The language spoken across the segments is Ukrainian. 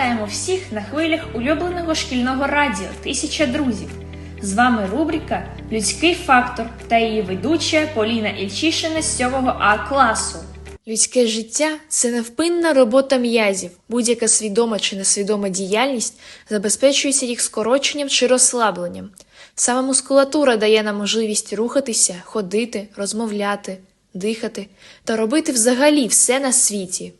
Вітаємо всіх на хвилях улюбленого шкільного радіо Тисяча друзів. З вами рубрика Людський фактор та її ведуча Поліна Ільчишина з 7 А класу. Людське життя це невпинна робота м'язів. Будь-яка свідома чи несвідома діяльність забезпечується їх скороченням чи розслабленням. Саме мускулатура дає нам можливість рухатися, ходити, розмовляти, дихати та робити взагалі все на світі.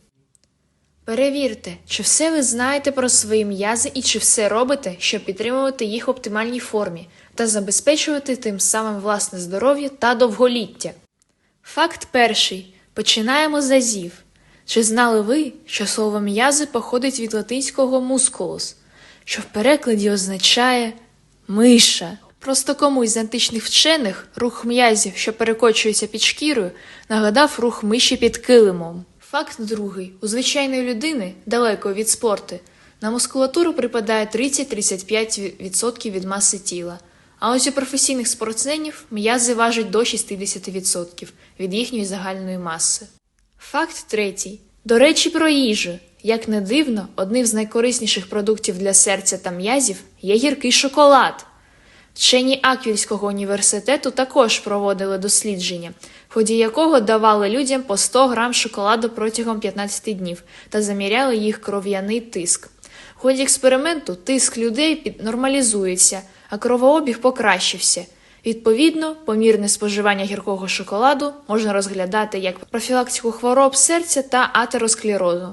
Перевірте, чи все ви знаєте про свої м'язи і чи все робите, щоб підтримувати їх в оптимальній формі та забезпечувати тим самим власне здоров'я та довголіття. Факт перший. Починаємо з азів. Чи знали ви, що слово м'язи походить від латинського мускулус, що в перекладі означає миша? Просто комусь з античних вчених рух м'язів, що перекочується під шкірою, нагадав рух миші під килимом. Факт другий. У звичайної людини, далеко від спорту, на мускулатуру припадає 30-35% від маси тіла. А ось у професійних спортсменів м'язи важать до 60% від їхньої загальної маси. Факт третій. До речі, про їжу. Як не дивно, одним з найкорисніших продуктів для серця та м'язів є гіркий шоколад. Вчені Аквільського університету також проводили дослідження, в ході якого давали людям по 100 грам шоколаду протягом 15 днів та заміряли їх кров'яний тиск. В ході експерименту тиск людей нормалізується, а кровообіг покращився. Відповідно, помірне споживання гіркого шоколаду можна розглядати як профілактику хвороб серця та атеросклерозу.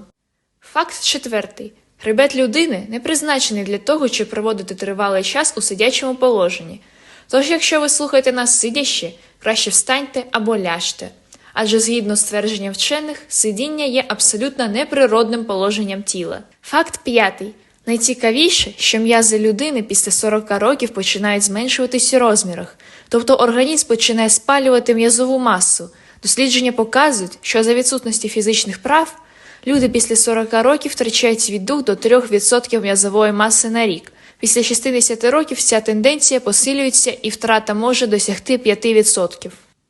Факт четвертий. Хребет людини не призначений для того, щоб проводити тривалий час у сидячому положенні. Тож, якщо ви слухаєте нас сидячи, краще встаньте або ляжте. Адже згідно з твердженням вчених, сидіння є абсолютно неприродним положенням тіла. Факт п'ятий. Найцікавіше, що м'язи людини після 40 років починають зменшуватись у розмірах, тобто організм починає спалювати м'язову масу. Дослідження показують, що за відсутності фізичних прав люди після 40 років втрачають від 2 до 3% м'язової маси на рік. Після 60 років ця тенденція посилюється і втрата може досягти 5%.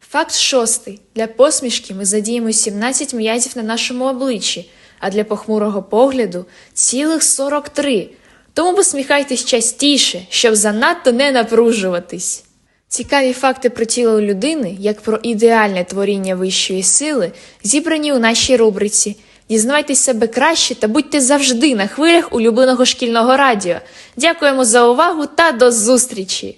Факт шостий. Для посмішки ми задіємо 17 м'язів на нашому обличчі, а для похмурого погляду цілих 43. Тому посміхайтесь частіше, щоб занадто не напружуватись. Цікаві факти про тіло людини, як про ідеальне творіння вищої сили, зібрані у нашій рубриці. Дізнавайтесь себе краще та будьте завжди на хвилях улюбленого шкільного радіо. Дякуємо за увагу та до зустрічі!